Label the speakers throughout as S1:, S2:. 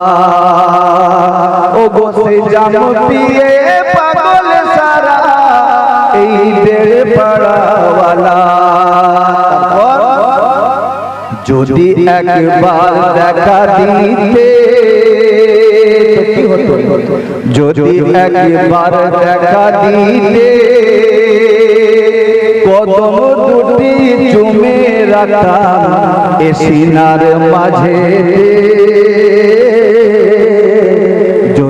S1: ও বসে জাম পিয়ে পাগল সারা, এই দেড় পাড়াওয়ালা। যদি একবার দেখা দিতে যদি একবার দেখা দিতে, কদম দুটি চুমে রাখা এ সিনার মাঝে।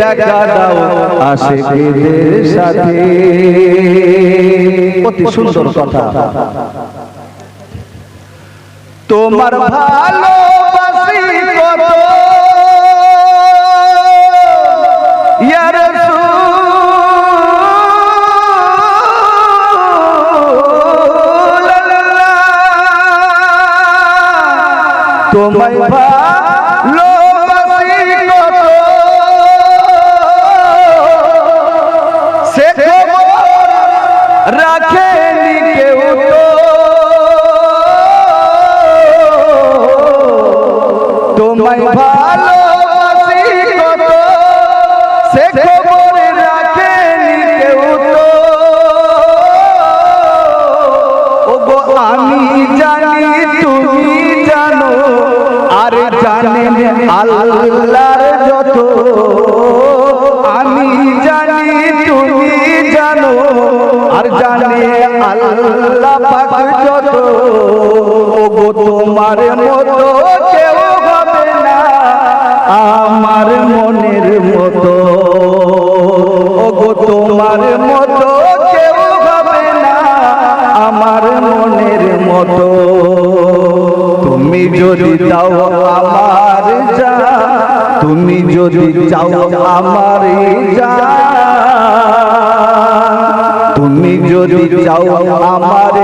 S1: দেখা দাও আশেকেদের সাথে। অতি সুন্দর কথা। তোমার রাসূলুল্লাহ তোমায় আল্লাহর যত আমি জানি, তুমি জানো। আর জানে আল্লাহ পাক যত। ও তোমার মতো কেউ হবে না আমার মনের মতো। ও গো তোমার মতো কেউ হবে না আমার মনের মতো। তুমি যদি দাও যদি চাও আমার তুমি যদি চাও আমার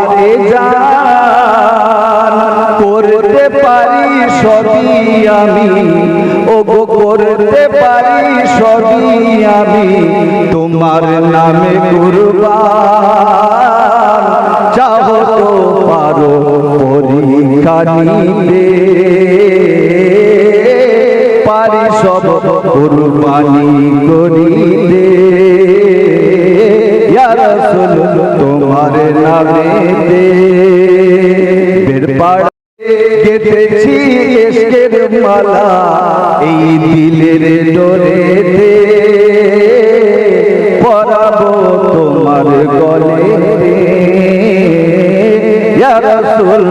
S1: করতে পারি সবই আমি ও করতে পারি সবই আমি। তোমার নামে কুরবান। চাও তো পারো পরীক্ষা নিতে। পারি সব কুরবানি করিতে। রাসূল, তোমার পাড় গেথেছি এসকের মালা এই দিলের ডোরেতে। পরাবো তোমার গলেতে। রাসূল,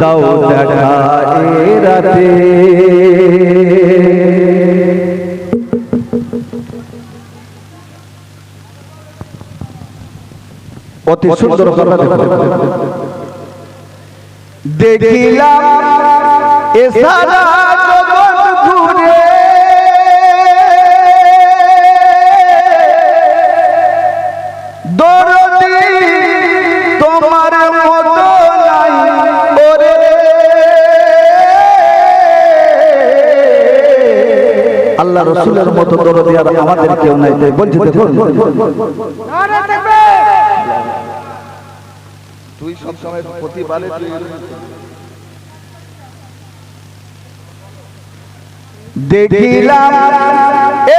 S1: দাও দেখা রাতে। অতি সুন্দর কথা দেখিলাম এ সারা জগৎ ঘুরে। দরদি তোমার মতো নাই ওরে। আল্লাহ রসুলের মতো দরদি আর আমাদের কেউ নাই। বলছি দেখুন। তুই সবসময় প্রতিবারে তুই দেখিলাম এ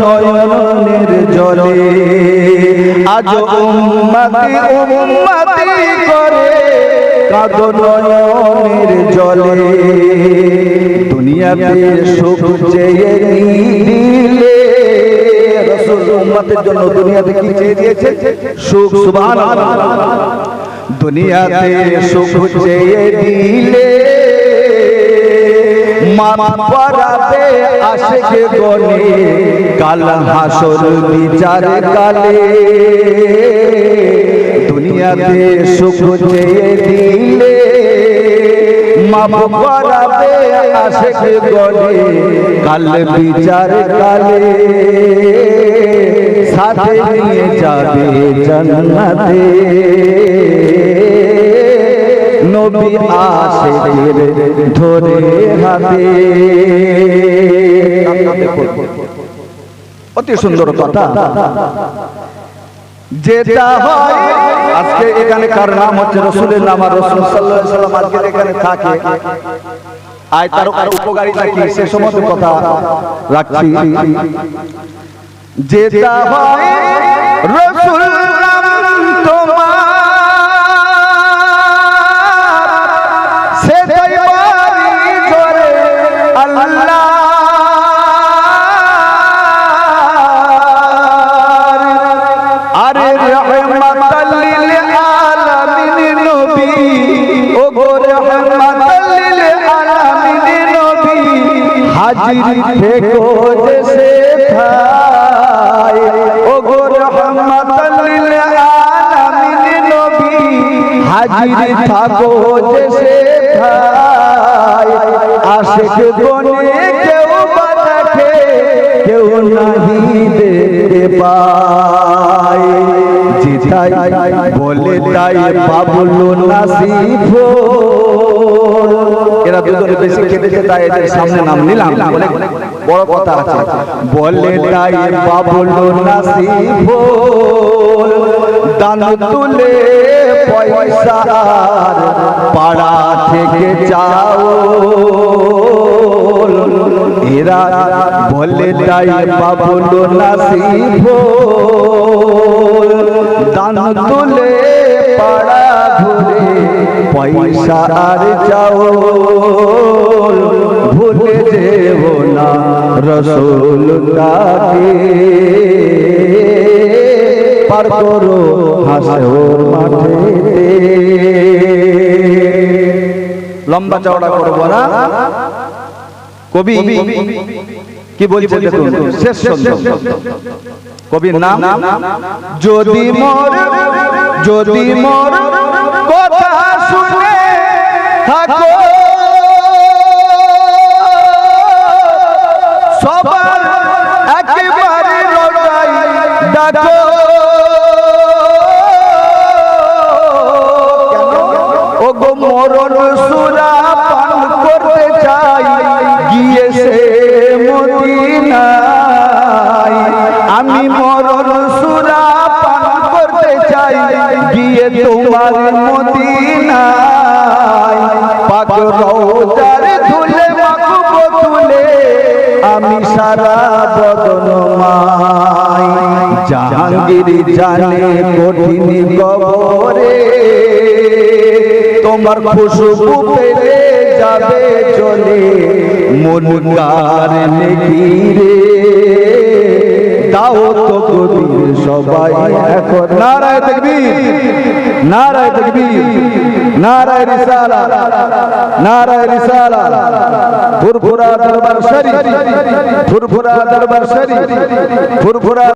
S1: নয়নের জলে। আজ উম্মতি উম্মতি করে কাঁদো নয়নের জলে। দুনিয়াতে সুখ চেয়ে নিলে উম্মতের জন্য দুনিয়াতে কি চেয়ে দিয়েছে সুখ, সুবহানাল্লাহ। দুনিয়াতে সুখ চেয়ে দিলে মাপ পরাবে আশেকে গনে কাল হাসর বিচার কালে। দুনিয়াতে সুখ চেয়ে দিলে মাপ পরাবে আশেকে গনে কাল বিচার কালে। সাথে নিয়ে যাবে জান্নাতে। নবী আশেকের ধরে হাতে অতি সুন্দর কথা। যেটা হয় আজকে এখানে কার নাম হচ্ছে রসুলের নাম আর রসুল সাল্লাম আজকে এখানে থাকে। আয় তার কার উপকারিতা কি সে সমস্ত কথা রাখছি। যেটা হয় রসুল থেকো ও হাজির থাকো যে সেথায় আশিক কেউ বাতাকে কেউ নাহি দেখতে যেটাই বলে তাই পাবলো নাসিব। এরা দুজনে বেশি খেতেছে তাই এদের সামনে নাম নিলাম। বলে বড় কথা আছে। বলে তাই পাবলো নাসিব। দান তুলে পয়সা পাড়া থেকে যাও। এরা বলে তাই পাবলো নাসিব। দান তুলে পাড়া ঘুরে পয়সা আর যাও ভুলে যেও না রসুল তাকে পার করো হাসর মাঠে লম্বা চওড়া করব না কবি। কি বলছে দেখুন শেষ কবির নাম? যদি মোর যদি মোর কথা শুনে থাকো। সবার একেবারে রোজাই ডাকো। ও গো মরণ সুরা পান করতে চাই গিয়ে সে মদিনায় আমি মরণ সুরা পান করতে চাই। গিয়ে তোমার মদিনায় পাক রওজার ধুলে মাখবো তুলে আমি সারা বদন মাই। জাহাঙ্গীর জানে কঠিন কবরে তোমার খুশবু পেলে যাবে চলে, মন কার নেকিরে দাও তো কবির সবাই এখন। নারায় তকবীর নারায় তকবীর, নারায় রিসালা নারায় রিসালা। ফুরফুরা দরবার শরীফ, ফুরফুরা দরবার শরীফ, ফুরফুরা